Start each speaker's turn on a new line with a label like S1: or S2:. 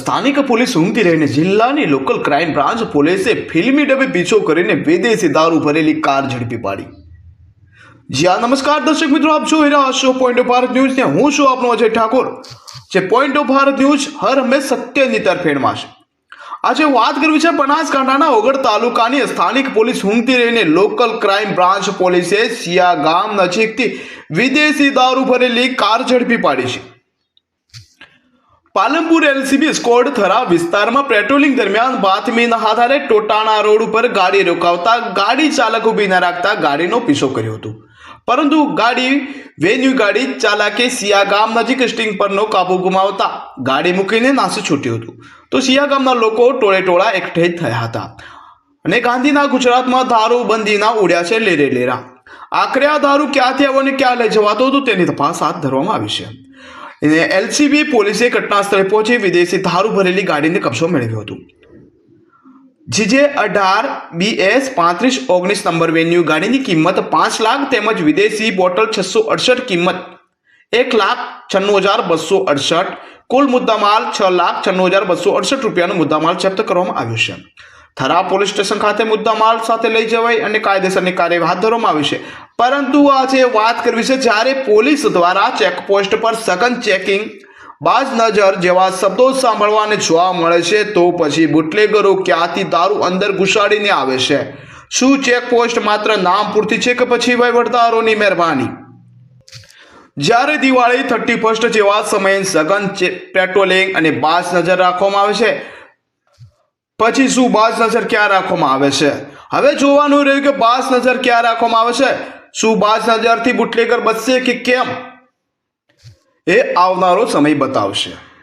S1: સ્થાનિક પોલીસ ઊંઘતી રહીને જિલ્લાની લોકલ ક્રાઇમ બ્રાન્ચ પોલીસે ફિલ્મી ડબે પીછો કરીને વિદેશી દારૂ ભરેલી કાર ઝડપી પાડી. જ્યાં નમસ્કાર દર્શક મિત્રો, આપ જોઈ રહ્યા છો પોઈન્ટ ઓફ ભારત ન્યૂઝ ને હું છું આપનો અજય ઠાકોર. જે પોઈન્ટ ઓફ ભારત ન્યૂઝ હર હંમેશ સત્યની તરફેણમાં છે. આજે વાત કરવી છે બનાસકાંઠાના ઓગળ તાલુકાની સ્થાનિક પોલીસ ઊંઘતી રહીને લોકલ ક્રાઇમ બ્રાન્ચ પોલીસે સિયા ગામ નજીકથી વિદેશી દારૂ ભરેલી કાર ઝડપી પાડી છે. પાલનપુર એલસીબી સ્કોડ થરા વિસ્તારમાં પેટ્રોલિંગ દરમિયાન બાતમીના આધારે ટોટાણા રોડ ઉપર ગાડી રોકાવતા ગાડી ચાલક ઊભી ન રાખતા ગાડીનો પીછો કર્યો હતો. પરંતુ ગાડી, વેન્યુ ગાડી ચાલકે સિયા ગામ નજીક સ્ટિંગ પરનો કાબુ ગુમાવતા ગાડી મૂકીને નાસી છૂટ્યું હતું. તો સિયા ગામના લોકો ટોળે ટોળા એકઠે થયા હતા. અને ગાંધીના ગુજરાતમાં દારૂબંધીના ઉડ્યા છે લેરે લેરા. આખરે આ દારૂ ક્યાંથી આવ્યો અને ક્યાં લઈ જવાતો હતો તેની તપાસ હાથ ધરવામાં આવી છે. એલસીબી પોલીસે ઘટનાસ્થળે પહોંચી વિદેશી ધારું ભરેલી ગાડીને કબજો મેળવ્યો હતો જીજે અઢાર બીએસ પાંત્રીસ ઓગણીસ નંબર વેન્યુ ગાડીની કિંમત પાંચ લાખ તેમજ વિદેશી બોટલ છસો અડસઠ કિંમત એક લાખ છન્નું હજાર બસો અડસઠ કુલ મુદ્દામાલ છ લાખ છન્નું હજાર બસો અડસઠ રૂપિયાનો મુદ્દામાલ જપ્ત કરવામાં આવ્યો છે થરા પોલીસ સ્ટેશન ખાતે મુદ્દામાલ સાથે લઈ જવાય અને કાયદેસરની કાર્યવાહી હાથ ધરવામાં આવી છે પરંતુ આજે વાત કરવી છે જ્યારે પોલીસ દ્વારા ચેકપોસ્ટ પર સઘન ચેકિંગ, બાજ નજર જેવા શબ્દો સાંભળવાને જોવા મળે છે, તો પછી બુટલેગરો ક્યાંથી દારૂ અંદર ઘુસાડીને આવે છે? શું ચેકપોસ્ટ માત્ર નામ પૂરતી છે કે પછી વહીવટદારોની મહેરબાની? જ્યારે દિવાળી થર્ટી ફર્સ્ટ જેવા સમયે સઘન પેટ્રોલિંગ અને બાજ નજર રાખવામાં આવે છે, પછી શું બાજ નજર ક્યાં રાખવામાં આવે છે? હવે જોવાનું રહ્યું કે બાસ નજર ક્યાં રાખવામાં આવે છે. શું બાજ નજરથી બુટલેગર બચશે કે કેમ? એ આવનારો સમય બતાવશે.